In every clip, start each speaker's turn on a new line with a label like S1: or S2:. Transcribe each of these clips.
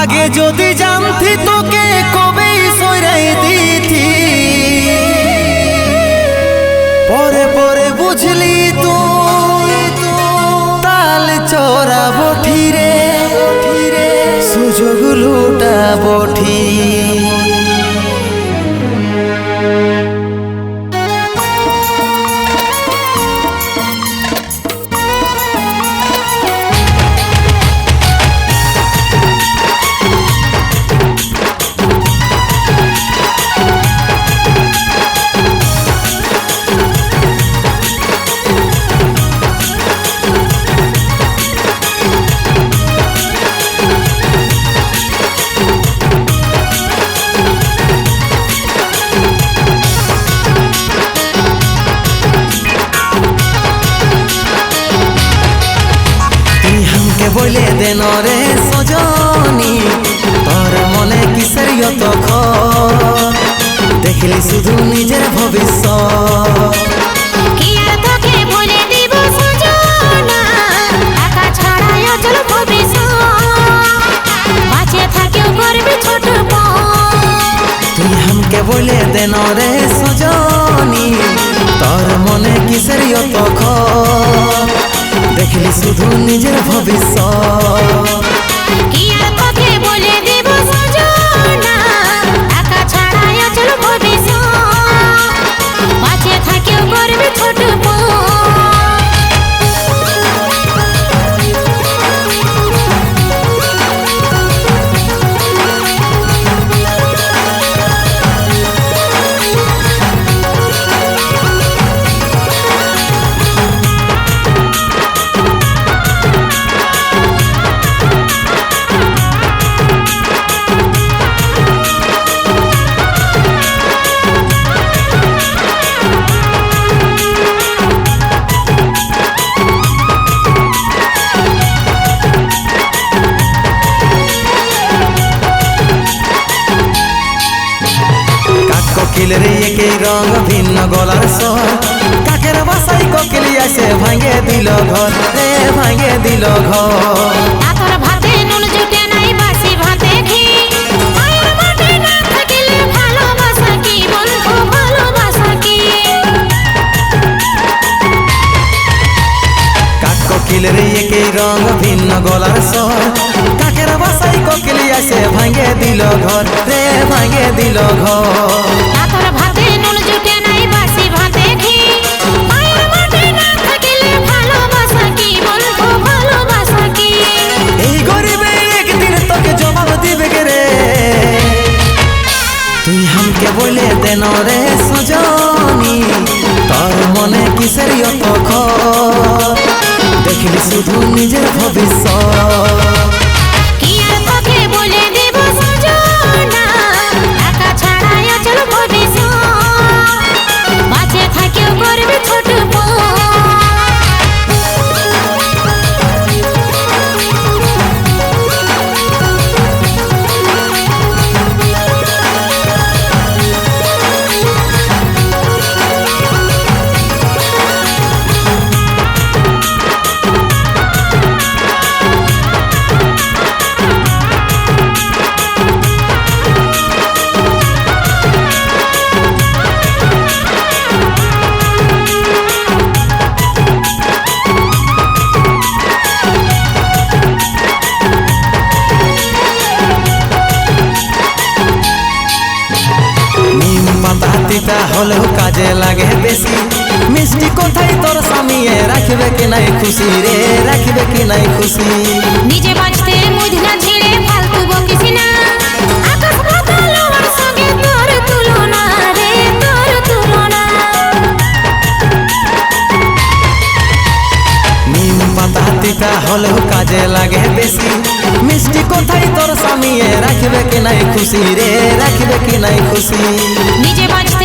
S1: আগে যদি জানতি তোকে কবে সরাই দিতি। পরে পরে বুঝলি তুই, তাল চড়াবো ঠিরে, সুযোগ লুটাবো বঠি রে সজনি তোর মনে কিসের যত দেখলি শুধু নিজের ভবিষ্যৎ।
S2: বলে
S1: দেন রে সজনি তোর মনে কিসের দেখলি শুধু নিজের ভবিষ্যৎ। কোকিলের একই রং ভিন্ন গলার স্বর। কাকের বাসাই কোকিলি আসে ভাঙে দিল ঘর। রে ভাঙে দিল ঘর। কোকিলের একই রং ভিন্ন গলার স্বর। কাকের বাসাই কোকিলি আসে ভাঙে দিল ঘর। রে ভাঙে দিল ঘর। শুধু নিজের ভবিষ্যৎ। হলেও কাজে লাগে বেশি। মিষ্টি কোথায় তোর স্বামী রাখবে কি নাই খুশি রে রাখবে কি নাই খুশি?
S2: নিজে বাঁচতে মুদিনা ছিঁড়ে ফালতু বকিস না।
S1: পাতা হলেও কাজে লাগে বেশি। মিষ্টি কোথায় তোর স্বামী রাখবে কি নাই খুশি রে রাখবে কি নাই খুশি?
S2: নিজে বাঁচতে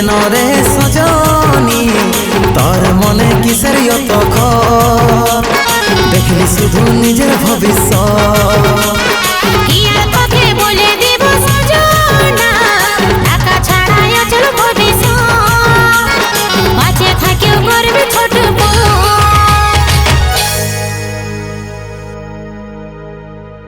S1: কেন রে